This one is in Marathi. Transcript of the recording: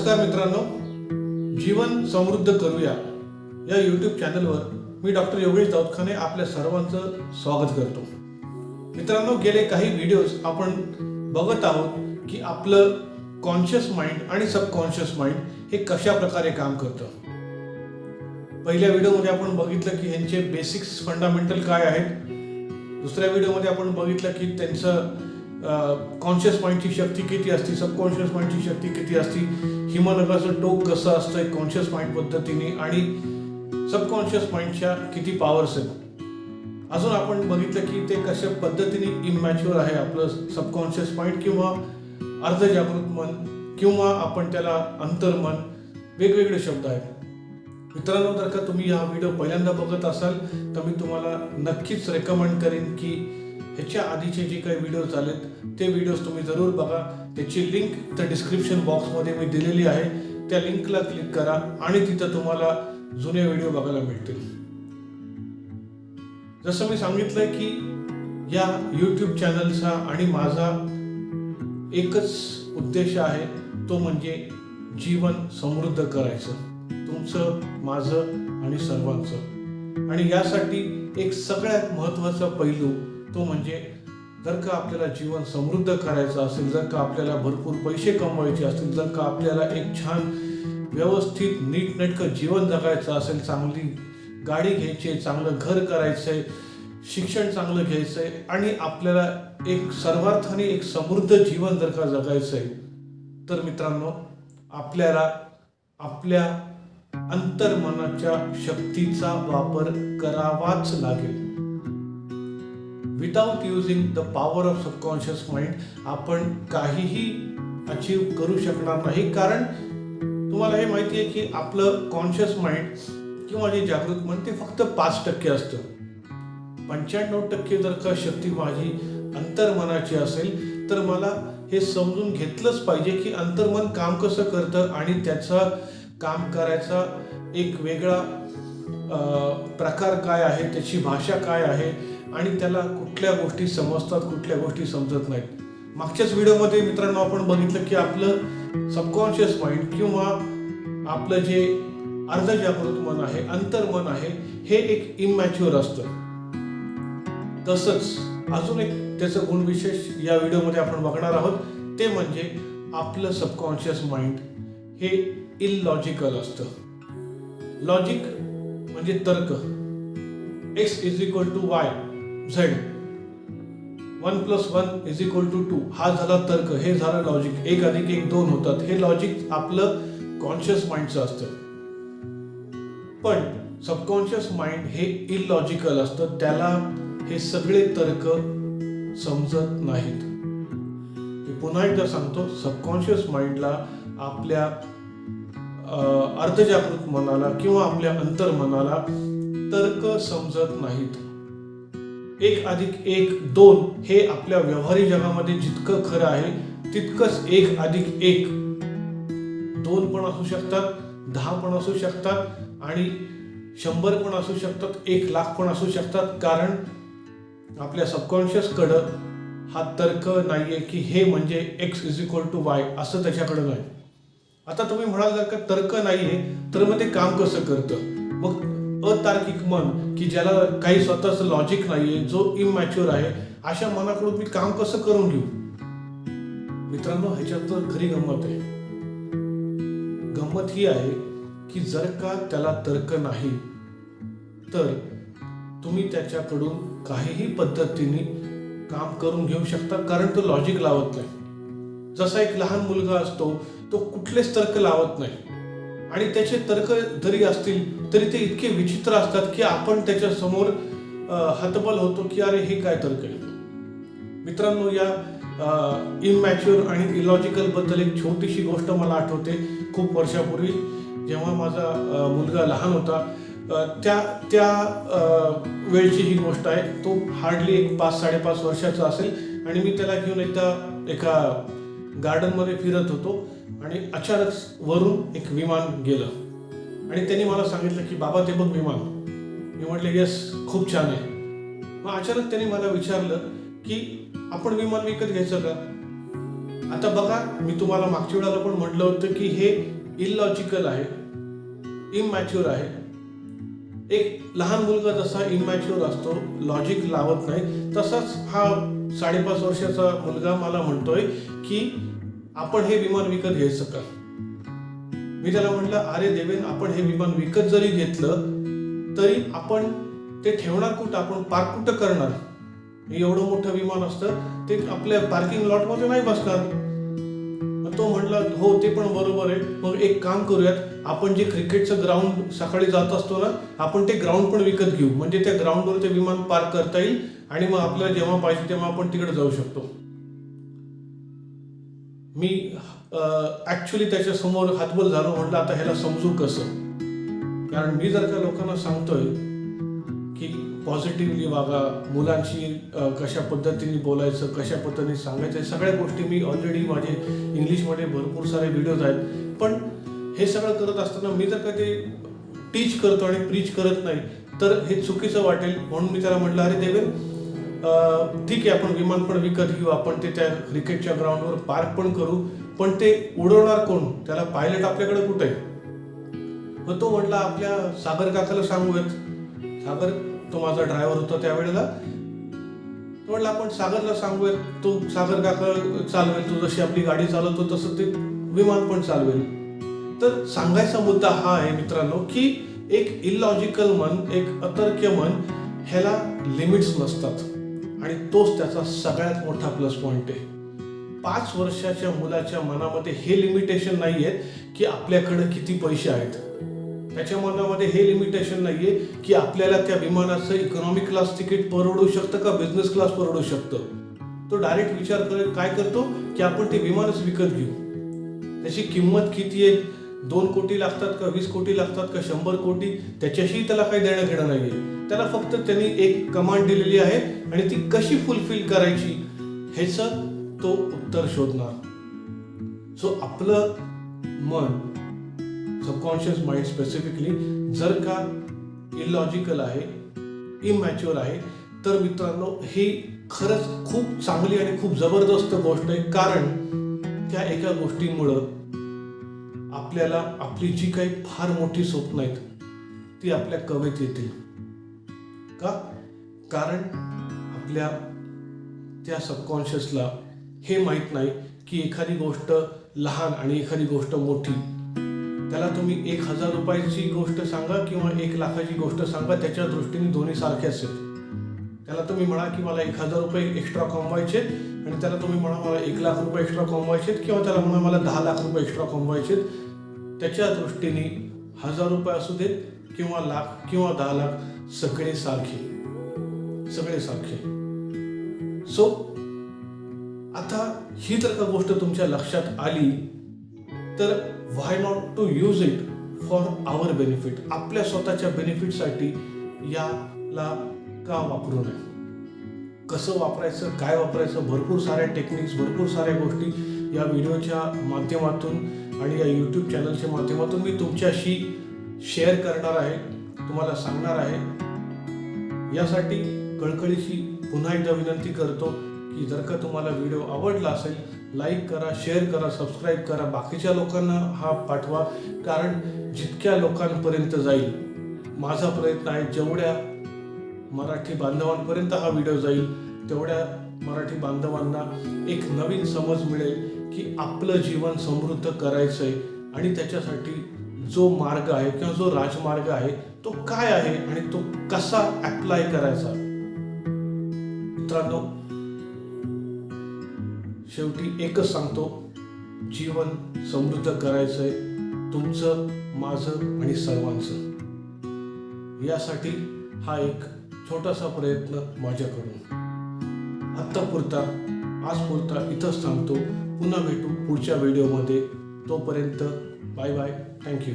नमस्कार मित्रांनो. जीवन समृद्ध करूया. या यूट्यूब चॅनलवर मी डॉक्टर योगेश दाऊदखाने आपल्या सर्वांचं स्वागत करतो. मित्रांनो गेले काही व्हिडिओज आपण बघत आहोत की आपलं कॉन्शियस माइंड आणि सबकॉन्शियस माइंड हे कशा प्रकारे काम करतं. पहिल्या व्हिडिओमध्ये आपण बघितलं की यांचे बेसिक्स फंडामेंटल काय आहेत. दुसऱ्या व्हिडिओमध्ये आपण बघितलं की त्यांचं कॉन्शियस माइंडची शक्ती किती असते सबकॉन्शियस माइंडची शक्ती किती असते. हिमनगाचं टोक कसं असतं कॉन्शियस माइंड पद्धतीने आणि सबकॉन्शियस माइंडच्या किती पॉवर्स आहेत. अजून आपण बघितलं की ते कशा पद्धतीने इमॅच्युअर आहे आपलं सबकॉन्शियस माइंड किंवा अर्धजागृत मन किंवा आपण त्याला अंतर्मन वेगवेगळे शब्द आहेत. मित्रांनो जर का तुम्ही हा व्हिडिओ पहिल्यांदा बघत असाल तर मी तुम्हाला नक्कीच रेकमेंड करेन की याच्या आधीचे जे काही व्हिडिओज आलेत ते व्हिडिओज तुम्ही जरूर बघा. त्याची लिंक त्या डिस्क्रिप्शन बॉक्समध्ये मी दिलेली आहे. त्या लिंकला क्लिक करा आणि तिथं तुम्हाला जुने व्हिडिओ बघायला मिळतील. जसं मी सांगितलंय की या यूट्यूब चॅनलचा आणि माझा एकच उद्देश आहे तो म्हणजे जीवन समृद्ध करायचं. तुमचं माझं आणि सर्वांचं. आणि यासाठी एक सगळ्यात महत्त्वाचा पैलू तो म्हणजे जर का आपल्याला जीवन समृद्ध करायचं असेल जर का आपल्याला भरपूर पैसे कमवायचे असतील जर का आपल्याला एक छान व्यवस्थित नीटनेटकं जीवन जगायचं असेल चांगली गाडी घ्यायची आहे चांगलं घर करायचं आहे शिक्षण चांगलं घ्यायचं आहे आणि आपल्याला एक सर्वार्थाने एक समृद्ध जीवन जर का जगायचं आहे तर मित्रांनो आपल्याला आपल्या अंतर्मनाच्या शक्तीचा वापर करावाच लागेल. Without using the power of subconscious mind आपण काहीही अचीव करू शकणार नाही. कारण तुम्हाला हे माहिती आहे की आपलं कॉन्शियस माइंड किंवा जे जागृत मन ते फक्त पाच टक्के असतं. पंच्याण्णव टक्के जर का शक्ती माझी अंतर्मनाची असेल तर मला हे समजून घेतलंच पाहिजे की अंतर्मन काम कसं करतं आणि त्याचा काम करायचा एक वेगळा प्रकार काय आहे त्याची भाषा काय आहे आणि त्याला कुठल्या गोष्टी समजतात कुठल्या गोष्टी समजत नाहीत. मागच्याच व्हिडिओमध्ये मित्रांनो आपण बघितलं की आपलं सबकॉन्शियस माइंड किंवा आपलं जे अर्धजागृत मन आहे अंतर्मन आहे हे एक इमॅच्युअर असतं. तसंच अजून एक त्याचं गुणविशेष या व्हिडिओमध्ये आपण बघणार आहोत ते म्हणजे आपलं सबकॉन्शियस माइंड हे इलॉजिकल असतं. लॉजिक म्हणजे तर्क. X is equal to Y Z. One plus one is equal to two हा झाला तर्क. हे झालं लॉजिक एक अधिक एक दोन होतात. हे लॉजिक आपलं कॉन्शियस माइंडचं असतं. पण सबकॉन्शियस माइंड हे इलॉजिकल असतं. त्याला हे सगळे तर्क समजत नाहीत. मी पुन्हा एकदा सांगतो सबकॉन्शियस माइंडला आपल्या अर्धजागृत मनाला किंवा आपल्या अंतर्मनाला तर्क समजत नाहीत. एक अधिक एक दोन हे आपल्या व्यवहारी जगामध्ये जितकं खरं आहे तितकंच एक अधिक एक. दोन पण असू शकतात दहा पण असू शकतात आणि शंभर पण असू शकतात एक लाख पण असू शकतात. कारण आपल्या सबकॉन्शियस कडं हा तर्क नाहीये की हे म्हणजे X is equal to Y असं त्याच्याकडं नाही. आता तुम्ही म्हणाल जर का तर्क नाहीये तर मग ते काम कसं करतं? मग अतार्किक मन की ज्याला काही स्वतःच लॉजिक नाहीये जो इमॅच्युअर आहे अशा मनाकडून मी काम कसं करून घेऊ? मित्रांनो ह्याच्यात तर खरी गंमत आहे. गंमत ही आहे की जर का त्याला तर्क नाही तर तुम्ही त्याच्याकडून काहीही पद्धतीने काम करून घेऊ शकता कारण तो लॉजिक लावत नाही. जसा एक लहान मुलगा असतो तो कुठलेच तर्क लावत नाही. आणि त्याचे तर्क जरी असतील तरी ते इतके विचित्र असतात की आपण त्याच्यासमोर हतबल होतो की अरे हे काय तर्क आहे? मित्रांनो या इमॅच्युअर आणि इलॉजिकलबद्दल एक छोटीशी गोष्ट मला आठवते खूप वर्षापूर्वी जेव्हा माझा मुलगा लहान होता त्या त्या वेळची ही गोष्ट आहे. तो हार्डली एक पाच साडेपाच वर्षाचा असेल आणि मी त्याला घेऊन एकदा एका गार्डनमध्ये फिरत होतो. आणि अचानक वरून एक विमान गेलं. आणि त्यांनी मला सांगितलं की बाबा ते बघ विमान. मी म्हटलं येस खूप छान आहे. मग अचानक त्यांनी मला विचारलं की आपण विमान विकत घ्यायचं का? आता बघा मी तुम्हाला मागच्या वेळेला पण म्हटलं होतं की हे इलॉजिकल आहे. इमॅच्युअर आहे. एक लहान मुलगा जसा इमॅच्युअर असतो लॉजिक लावत नाही. तसाच हा साडेपाच वर्षाचा मुलगा मला म्हणतोय की आपण हे विमान विकत घ्यायचं का मी त्याला म्हटलं अरे देवेन आपण हे विमान विकत जरी घेतलं तरी आपण ते ठेवणार कुठं? आपण पार्क कुठं करणार? हे एवढं मोठं विमान असतं ते आपल्या पार्किंग लॉटमध्ये नाही बसणार. तो म्हणला हो ते पण बरोबर आहे. मग एक काम करूयात. आपण जे क्रिकेटचं ग्राउंड सकाळी जात असतो ना आपण ते ग्राउंड पण विकत घेऊ. म्हणजे त्या ग्राउंडवर ते विमान पार्क करता येईल आणि मग आपल्याला जेव्हा पाहिजे तेव्हा आपण तिकडे जाऊ शकतो. मी ॲक्च्युली त्याच्यासमोर हातबल झालो म्हटलं आता ह्याला समजू कसं? कारण मी जर का लोकांना सांगतोय की पॉझिटिव्हली वागा मुलांशी कशा पद्धतीने बोलायचं कशा पद्धतीने सांगायचं सगळ्या गोष्टी मी ऑलरेडी माझे इंग्लिशमध्ये भरपूर सारे व्हिडिओज आहेत. पण हे सगळं करत असताना मी जर का ते टीच करतो आणि प्रीच करत नाही तर हे चुकीचं वाटेल म्हणून मी त्याला म्हटलं अरे देवेन ठीक आहे आपण विमान पण विकत घेऊ आपण ते त्या क्रिकेटच्या ग्राउंडवर पार्क पण करू पण ते उडवणार कोण? त्याला पायलट आपल्याकडे कुठे आहे? मग तो म्हटला आपल्या सागर काकाला सांगूयात. सागर तो माझा ड्रायव्हर होता त्यावेळेला. तो म्हटलं आपण सागरला सांगूयात तो सागर काका चालवेल तो जशी आपली गाडी चालवतो तसं ते विमान पण चालवेल. तर सांगायचा मुद्दा हा आहे मित्रांनो की एक इलॉजिकल मन एक अतर्क्य मन ह्याला लिमिट्स नसतात. आणि तोच त्याचा सगळ्यात मोठा प्लस पॉइंट आहे. पाच वर्षाच्या मुलाच्या मनामध्ये हे लिमिटेशन नाही आहेत की आपल्याकडे किती पैसे आहेत. त्याच्या मनामध्ये हे लिमिटेशन नाही आहे की आपल्याला त्या विमानाचं इकॉनॉमिक क्लास तिकीट परवडू शकतं का बिझनेस क्लास परवडू शकतं. तो डायरेक्ट विचार कर काय करतो? की आपण ते विमानच विकत घेऊ. त्याची किंमत किती आहे? दोन कोटी लागतात का वीस कोटी लागतात का शंभर कोटी? त्याच्याशी त्याला काही देणं घेणं नाही आहे त्याला फक्त त्यांनी एक कमांड दिलेली आहे आणि ती कशी फुलफिल करायची ह्याच तो उत्तर शोधणार. सो आपलं मन सबकॉन्शियस माइंड स्पेसिफिकली जर का इलॉजिकल आहे इमॅच्युअर आहे तर मित्रांनो ही खरंच खूप चांगली आणि खूप जबरदस्त गोष्ट आहे. कारण त्या एका गोष्टीमुळं आपल्याला आपली जी काही फार मोठी स्वप्न आहेत ती आपल्या कवेत येतील. का? कारण आपल्या त्या सबकॉन्शियसला हे माहीत नाही की एखादी गोष्ट लहान आणि एखादी गोष्ट मोठी. त्याला तुम्ही एक हजार रुपयाची गोष्ट सांगा किंवा एक लाखाची गोष्ट सांगा त्याच्या दृष्टीने दोन्ही सारखे असेल. त्याला तुम्ही म्हणा की मला एक हजार रुपये एक्स्ट्रा कमवायचे आणि त्याला तुम्ही म्हणा मला एक लाख रुपये एक्स्ट्रा कमवायचे किंवा त्याला म्हणा मला दहा लाख रुपये एक्स्ट्रा कमवायचे त्याच्या दृष्टीने हजार रुपये असू देत किंवा लाख किंवा दहा लाख सगळे सारखे. सगळे सारखे. सो आता ही जर का गोष्ट तुमच्या लक्षात आली तर why not to use it for our benefit आपल्या स्वतःच्या बेनिफिटसाठी याला का वापरू नये? कसं वापरायचं काय वापरायचं? भरपूर साऱ्या टेक्निक्स भरपूर साऱ्या गोष्टी या व्हिडिओच्या माध्यमातून आणि या यूट्यूब चॅनलच्या माध्यमातून मी तुमच्याशी शेअर करणार आहे तुम्हाला सांगणार आहे. यासाठी कळकळीशी पुन्हा एकदा विनंती करतो की जर का तुम्हाला व्हिडिओ आवडला असेल लाईक करा शेअर करा सबस्क्राईब करा. बाकीच्या लोकांना हा पाठवा कारण जितक्या लोकांपर्यंत जाईल माझा प्रयत्न आहे जेवढ्या मराठी बांधवांपर्यंत हा व्हिडिओ जाईल तेवढ्या मराठी बांधवांना एक नवीन समज मिळेल की आपलं जीवन समृद्ध करायचं आहे आणि त्याच्यासाठी जो मार्ग आहे किंवा जो राजमार्ग आहे तो काय आहे आणि तो कसा अप्लाय करायचा? मित्रांनो शेवटी एकच सांगतो जीवन समृद्ध करायचंय तुमचं माझं आणि सर्वांचं. यासाठी हा एक छोटासा प्रयत्न माझ्याकडून. आत्ता पुरता आज पुरता इथंच थांबतो. पुन्हा भेटू पुढच्या व्हिडिओमध्ये. तोपर्यंत बाय बाय. थँक्यू